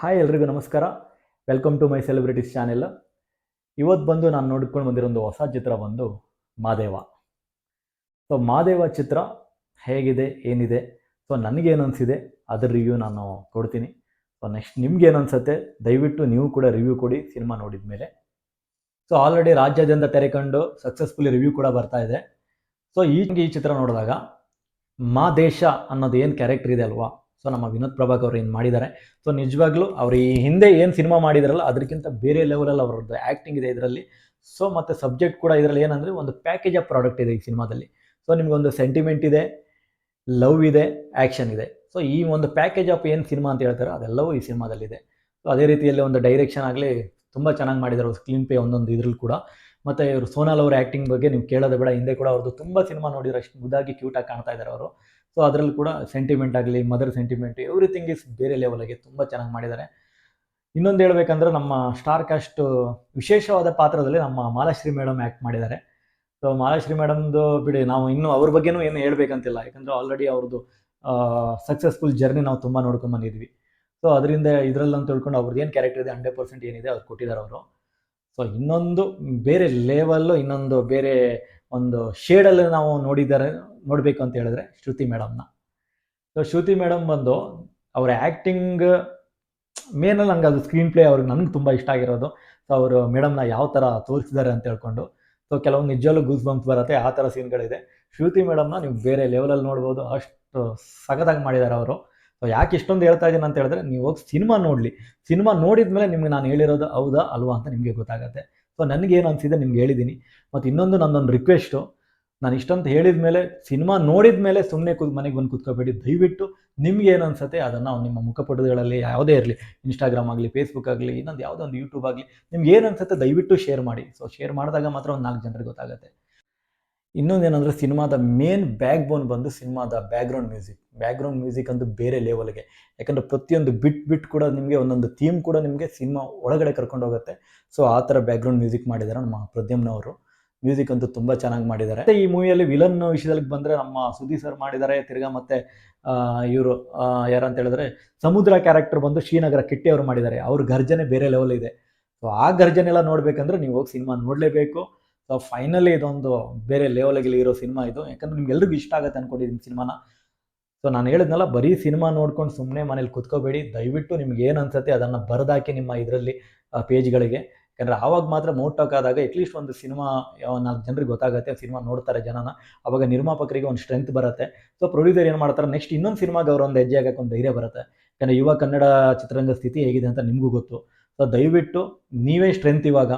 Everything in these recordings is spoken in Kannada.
ಹಾಯ್ ಎಲ್ರಿಗೂ ನಮಸ್ಕಾರ. Welcome to my celebrities channel ಇವತ್ತು ಬಂದು ನಾನು ನೋಡ್ಕೊಂಡು ಬಂದಿರೋ ಒಂದು ಹೊಸ ಚಿತ್ರ ಬಂದು ಮಾದೇವ. ಸೊ ಮಾದೇವ ಚಿತ್ರ ಹೇಗಿದೆ, ಏನಿದೆ? ಸೊ ನನಗೇನು ಅನಿಸಿದೆ, ಅದರ ರಿವ್ಯೂ ನಾನು ಕೊಡ್ತೀನಿ. ಸೊ ನೆಕ್ಸ್ಟ್ ನಿಮ್ಗೆ ಏನು ಅನ್ಸುತ್ತೆ, ದಯವಿಟ್ಟು ನೀವು ಕೂಡ ರಿವ್ಯೂ ಕೊಡಿ ಸಿನಿಮಾ ನೋಡಿದ ಮೇಲೆ ಸೊ ಆಲ್ರೆಡಿ ರಾಜ್ಯಾದ್ಯಂತ ತೆರೆಕೊಂಡು ಸಕ್ಸಸ್ಫುಲಿ ರಿವ್ಯೂ ಕೂಡ ಬರ್ತಾ ಇದೆ. ಸೊ ಈ ಚಿತ್ರ ನೋಡಿದಾಗ, ಮಾದೇಶ ಅನ್ನೋದು ಏನು ಕ್ಯಾರೆಕ್ಟರ್ ಇದೆ ಅಲ್ವಾ? ಸೊ ನಮ್ಮ ವಿನೋದ್ ಪ್ರಭಾಕ್ ಅವ್ರು ಏನು ಮಾಡಿದ್ದಾರೆ? ಸೊ ನಿಜವಾಗ್ಲೂ ಅವರು ಈ ಹಿಂದೆ ಏನು ಸಿನಿಮಾ ಮಾಡಿದಾರಲ್ಲ ಅದಕ್ಕಿಂತ ಬೇರೆ ಲೆವೆಲಲ್ಲಿ ಅವ್ರದ್ದು ಆ್ಯಕ್ಟಿಂಗ್ ಇದೆ ಇದರಲ್ಲಿ. ಸೊ ಮತ್ತು ಸಬ್ಜೆಕ್ಟ್ ಕೂಡ ಇದರಲ್ಲಿ ಏನಂದರೆ ಒಂದು ಪ್ಯಾಕೇಜ್ ಆಫ್ ಪ್ರಾಡಕ್ಟ್ ಇದೆ ಈ ಸಿನಿಮಾದಲ್ಲಿ ಸೊ ಒಂದು ಸೆಂಟಿಮೆಂಟ್ ಇದೆ ಲವ್ ಇದೆ ಆ್ಯಕ್ಷನ್ ಇದೆ. ಸೊ ಈ ಒಂದು ಪ್ಯಾಕೇಜ್ ಆಫ್ ಏನು ಸಿನಿಮಾ ಅಂತ ಹೇಳ್ತಾರೋ ಅದೆಲ್ಲವೂ ಈ ಸಿನಿಮಾದಲ್ಲಿದೆ ಸೊ ಅದೇ ರೀತಿಯಲ್ಲಿ ಒಂದು ಡೈರೆಕ್ಷನ್ ಆಗಲಿ ತುಂಬ ಚೆನ್ನಾಗಿ ಮಾಡಿದ್ದಾರೆ ಸ್ಕ್ರೀನ್ ಪೇ ಒಂದೊಂದು ಇದ್ರಲ್ಲಿ ಕೂಡ. ಮತ್ತು ಇವರು ಸೋನಾಲ್ ಅವರ ಆ್ಯಕ್ಟಿಂಗ್ ಬಗ್ಗೆ ನೀವು ಕೇಳೋದೇ ಬೇಡ. ಹಿಂದೆ ಕೂಡ ಅವ್ರದ್ದು ತುಂಬ ಸಿನಿಮಾ ನೋಡಿದ್ರೆ ಅಷ್ಟು ಮುದ್ದಾಗಿ ಕ್ಯೂಟಾಗಿ ಕಾಣ್ತಾ ಇದ್ದಾರೆ ಅವರು. ಸೊ ಅದರಲ್ಲಿ ಕೂಡ ಸೆಂಟಿಮೆಂಟ್ ಆಗಲಿ ಮದರ್ ಸೆಂಟಿಮೆಂಟ್ ಎವ್ರಿಥಿಂಗ್ ಇಸ್ ಬೇರೆ ಲೆವೆಲ್ಗೆ ತುಂಬ ಚೆನ್ನಾಗಿ ಮಾಡಿದ್ದಾರೆ. ಇನ್ನೊಂದು ಹೇಳ್ಬೇಕಂದ್ರೆ ನಮ್ಮ ಸ್ಟಾರ್ ಕಾಸ್ಟ್ ವಿಶೇಷವಾದ ಪಾತ್ರದಲ್ಲಿ ನಮ್ಮ ಮಾಲಾಶ್ರೀ ಮೇಡಮ್ ಆ್ಯಕ್ಟ್ ಮಾಡಿದ್ದಾರೆ. ಸೊ ಮಾಲಾಶ್ರೀ ಮೇಡಮ್ದು ಬಿಡಿ, ನಾವು ಇನ್ನೂ ಅವ್ರ ಬಗ್ಗೆನೂ ಏನು ಹೇಳಬೇಕಂತಿಲ್ಲ. ಯಾಕಂದರೆ ಆಲ್ರೆಡಿ ಅವ್ರದ್ದು ಸಕ್ಸಸ್ಫುಲ್ ಜರ್ನಿ ನಾವು ತುಂಬ ನೋಡ್ಕೊಂಡು ಬಂದಿದ್ವಿ. ಸೊ ಅದರಿಂದ ಇದರಲ್ಲಂತ ತಿಳ್ಕೊಂಡು ಅವ್ರದ್ದು ಏನು ಕ್ಯಾರೆಕ್ಟರ್ ಇದೆ ಹಂಡ್ರೆಡ್ ಪರ್ಸೆಂಟ್ ಏನಿದೆ, ಅವ್ರು ಕೊಟ್ಟಿದ್ದಾರೆ ಅವರು. ಸೊ ಇನ್ನೊಂದು ಬೇರೆ ಲೆವೆಲ್ಲು ಇನ್ನೊಂದು ಬೇರೆ ಒಂದು ಶೇಡಲ್ಲಿ ನಾವು ನೋಡಿದ್ದಾರೆ ನೋಡಬೇಕು ಅಂತ ಹೇಳಿದ್ರೆ ಶ್ರುತಿ ಮೇಡಮ್ನ ಸೊ ಶ್ರುತಿ ಮೇಡಮ್ ಬಂದು ಅವರ ಆ್ಯಕ್ಟಿಂಗ್ ಮೇನಲ್ಲಿ ನಂಗೆ ಅದು ಸ್ಕ್ರೀನ್ ಪ್ಲೇ ಅವ್ರಿಗೆ ನನಗೆ ತುಂಬ ಇಷ್ಟ ಆಗಿರೋದು. ಸೊ ಅವರು ಮೇಡಮ್ನ ಯಾವ ಥರ ತೋರಿಸಿದ್ದಾರೆ ಅಂತ ಹೇಳ್ಕೊಂಡು. ಸೊ ಕೆಲವೊಂದು ನಿಜವಲ್ಲೂ ಗೂಸ್ ಬಂಪ್ಸ್ ಬರುತ್ತೆ, ಆ ಥರ ಸೀನ್ಗಳಿದೆ ಶ್ರುತಿ ಮೇಡಮ್ನ ನೀವು ಬೇರೆ ಲೆವೆಲಲ್ಲಿ ನೋಡ್ಬೋದು, ಅಷ್ಟು ಸಖತ್ತಾಗಿ ಮಾಡಿದ್ದಾರೆ ಅವರು. ಸೊ ಯಾಕೆ ಇಷ್ಟೊಂದು ಹೇಳ್ತಾ ಇದ್ದೀನಿ ಅಂತ ಹೇಳಿದ್ರೆ, ನೀವು ಹೋಗಿ ಸಿನಿಮಾ ನೋಡಲಿ. ಸಿನಿಮಾ ನೋಡಿದ ಮೇಲೆ ನಿಮ್ಗೆ ನಾನು ಹೇಳಿರೋದು ಹೌದಾ, ಅಲ್ವಾ ಅಂತ ನಿಮಗೆ ಗೊತ್ತಾಗುತ್ತೆ. ಸೊ ನನಗೇನು ಅನಿಸಿದೆ ನಿಮ್ಗೆ ಹೇಳಿದ್ದೀನಿ. ಮತ್ತು ಇನ್ನೊಂದು ನನ್ನೊಂದು ರಿಕ್ವೆಸ್ಟು ನಾನು ಇಷ್ಟಂತ ಹೇಳಿದ ಮೇಲೆ ಸಿನಿಮಾ ನೋಡಿದ ಮೇಲೆ ಸುಮ್ಮನೆ ಕೂತ್ ಮನೆಗೆ ಬಂದು ಕೂತ್ಕೋಬೇಡಿ. ದಯವಿಟ್ಟು ನಿಮ್ಗೆ ಏನು ಅನ್ಸುತ್ತೆ ಅದನ್ನು ನಿಮ್ಮ ಮುಖಪಟುಗಳಲ್ಲಿ ಯಾವುದೇ ಇರಲಿ. ಇನ್ಸ್ಟಾಗ್ರಾಮ್ ಆಗಲಿ ಫೇಸ್ಬುಕ್ ಆಗಲಿ, ಇನ್ನೊಂದು ಯಾವುದೋ ಒಂದು ಯೂಟ್ಯೂಬ್ ಆಗಲಿ, ನಿಮ್ಗೆ ಏನು ಅನ್ಸುತ್ತೆ ದಯವಿಟ್ಟು ಶೇರ್ ಮಾಡಿ. ಸೊ ಶೇರ್ ಮಾಡಿದಾಗ ಮಾತ್ರ ಒಂದು ನಾಲ್ಕು ಜನರಿಗೆ ಗೊತ್ತಾಗುತ್ತೆ. ಇನ್ನೊಂದೇನೆಂದರೆ ಸಿನಿಮಾದ ಮೇನ್ ಬ್ಯಾಕ್ ಬೋನ್ ಬಂದು ಸಿನಿಮಾದ ಬ್ಯಾಕ್ಗ್ರೌಂಡ್ ಮ್ಯೂಸಿಕ್ ಬ್ಯಾಕ್ಗ್ರೌಂಡ್ ಮ್ಯೂಸಿಕ್ ಅಂತೂ ಬೇರೆ ಲೆವೆಲ್ಗೆ ಯಾಕಂದರೆ ಪ್ರತಿಯೊಂದು ಬಿಟ್ ಬಿಟ್ ಕೂಡ ನಿಮಗೆ ಒಂದೊಂದು ಥೀಮ್ ಕೂಡ ನಿಮಗೆ ಸಿನಿಮಾ ಒಳಗಡೆ ಕರ್ಕೊಂಡು ಹೋಗುತ್ತೆ. ಸೊ ಆ ಥರ ಬ್ಯಾಕ್ಗ್ರೌಂಡ್ ಮ್ಯೂಸಿಕ್ ಮಾಡಿದ್ದಾರೆ ನಮ್ಮ ಪ್ರದ್ಯಮ್ನವರು. ಮ್ಯೂಸಿಕ್ ಅಂತೂ ತುಂಬ ಚೆನ್ನಾಗಿ ಮಾಡಿದ್ದಾರೆ. ಮತ್ತೆ ಈ ಮೂವಿಯಲ್ಲಿ ವಿಲನ್ ವಿಷಯದಲ್ಲಿ ಬಂದರೆ ನಮ್ಮ ಸುದೀ ಸರ್ ಮಾಡಿದ್ದಾರೆ. ತಿರ್ಗಾ ಮತ್ತೆ ಇವರು ಯಾರಂತ ಹೇಳಿದ್ರೆ ಸಮುದ್ರ ಕ್ಯಾರೆಕ್ಟರ್ ಬಂದು ಶ್ರೀನಗರ ಕಿಟ್ಟಿ ಅವರು ಮಾಡಿದ್ದಾರೆ. ಅವ್ರ ಗರ್ಜನೆ ಬೇರೆ ಲೆವೆಲ್ ಇದೆ. ಸೊ ಆ ಗರ್ಜನೆಲ್ಲ ನೋಡಬೇಕಂದ್ರೆ ನೀವು ಹೋಗಿ ಸಿನಿಮಾ ನೋಡಲೇಬೇಕು. ಸೊ ಫೈನಲಿ ಇದೊಂದು ಬೇರೆ ಲೆವೆಲ್ಗೆ ಇರೋ ಸಿನಿಮಾ ಇದು. ಯಾಕಂದ್ರೆ ನಿಮ್ಗೆಲ್ರಿಗೂ ಇಷ್ಟ ಆಗುತ್ತೆ ಅನ್ಕೊಂಡಿದ್ದೀನಿ ಸಿನಿಮಾನ ಸೊ ನಾನು ಹೇಳಿದ್ನಲ್ಲ, ಬರೀ ಸಿನಿಮಾ ನೋಡ್ಕೊಂಡು ಸುಮ್ಮನೆ ಮನೇಲಿ ಕುತ್ಕೋಬೇಡಿ. ದಯವಿಟ್ಟು ನಿಮ್ಗೆ ಏನು ಅನ್ಸುತ್ತೆ ಅದನ್ನು ಬರೆದಾಕಿ ನಿಮ್ಮ ಇದರಲ್ಲಿ ಪೇಜ್ಗಳಿಗೆ ಯಾಕಂದರೆ ಆವಾಗ ಮಾತ್ರ ಮೋಟಾಕ್ ಆದಾಗ ಅಟ್ಲೀಸ್ಟ್ ಒಂದು ಸಿನಿಮಾ ನಾಲ್ಕು ಜನರಿಗೆ ಗೊತ್ತಾಗುತ್ತೆ ಸಿನಿಮಾ ನೋಡ್ತಾರೆ ಜನನ. ಆವಾಗ ನಿರ್ಮಾಪಕರಿಗೆ ಒಂದು ಸ್ಟ್ರೆಂತ್ ಬರುತ್ತೆ. ಸೊ ಪ್ರೊಡ್ಯೂಸರ್ ಏನು ಮಾಡ್ತಾರೆ ನೆಕ್ಸ್ಟ್ ಇನ್ನೊಂದು ಸಿನಿಮಾಗೆ ಅವ್ರ ಒಂದು ಹೆಜ್ಜೆ ಹಾಕೋಕೆ ಒಂದು ಧೈರ್ಯ ಬರುತ್ತೆ. ಯಾಕಂದರೆ ಯುವ ಕನ್ನಡ ಚಿತ್ರರಂಗ ಸ್ಥಿತಿ ಹೇಗಿದೆ ಅಂತ ನಿಮಗೂ ಗೊತ್ತು. ಸೊ ದಯವಿಟ್ಟು ನೀವೇ ಸ್ಟ್ರೆಂತ್ ಇವಾಗ.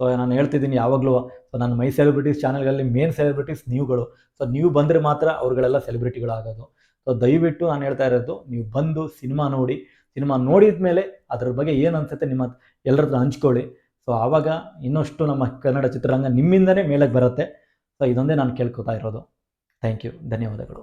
ಸೊ ನಾನು ಹೇಳ್ತಿದ್ದೀನಿ ಯಾವಾಗಲೂ. ಸೊ ನಾನು ಮೈ ಸೆಲೆಬ್ರಿಟೀಸ್ ಚಾನಲ್ಗಳಲ್ಲಿ ಮೇನ್ ಸೆಲೆಬ್ರಿಟೀಸ್ ನೀವುಗಳು. ಸೊ ನೀವು ಬಂದರೆ ಮಾತ್ರ ಅವ್ರುಗಳೆಲ್ಲ ಸೆಲೆಬ್ರಿಟಿಗಳಾಗೋದು ಸೊ ದಯವಿಟ್ಟು ನಾನು ಹೇಳ್ತಾ ಇರೋದು, ನೀವು ಬಂದು ಸಿನಿಮಾ ನೋಡಿ. ಸಿನಿಮಾ ನೋಡಿದ ಮೇಲೆ ಅದ್ರ ಬಗ್ಗೆ ಏನು ಅನ್ಸುತ್ತೆ ನಿಮ್ಮ ಎಲ್ಲರ ಹತ್ರ ಹಂಚ್ಕೊಳ್ಳಿ. ಸೊ ಆವಾಗ ಇನ್ನಷ್ಟು ನಮ್ಮ ಕನ್ನಡ ಚಿತ್ರರಂಗ ನಿಮ್ಮಿಂದನೇ ಮೇಲಕ್ಕೆ ಬರುತ್ತೆ. ಸೊ ಇದೊಂದೇ ನಾನು ಕೇಳ್ಕೊತಾ ಇರೋದು. ಥ್ಯಾಂಕ್ ಯು ಧನ್ಯವಾದಗಳು.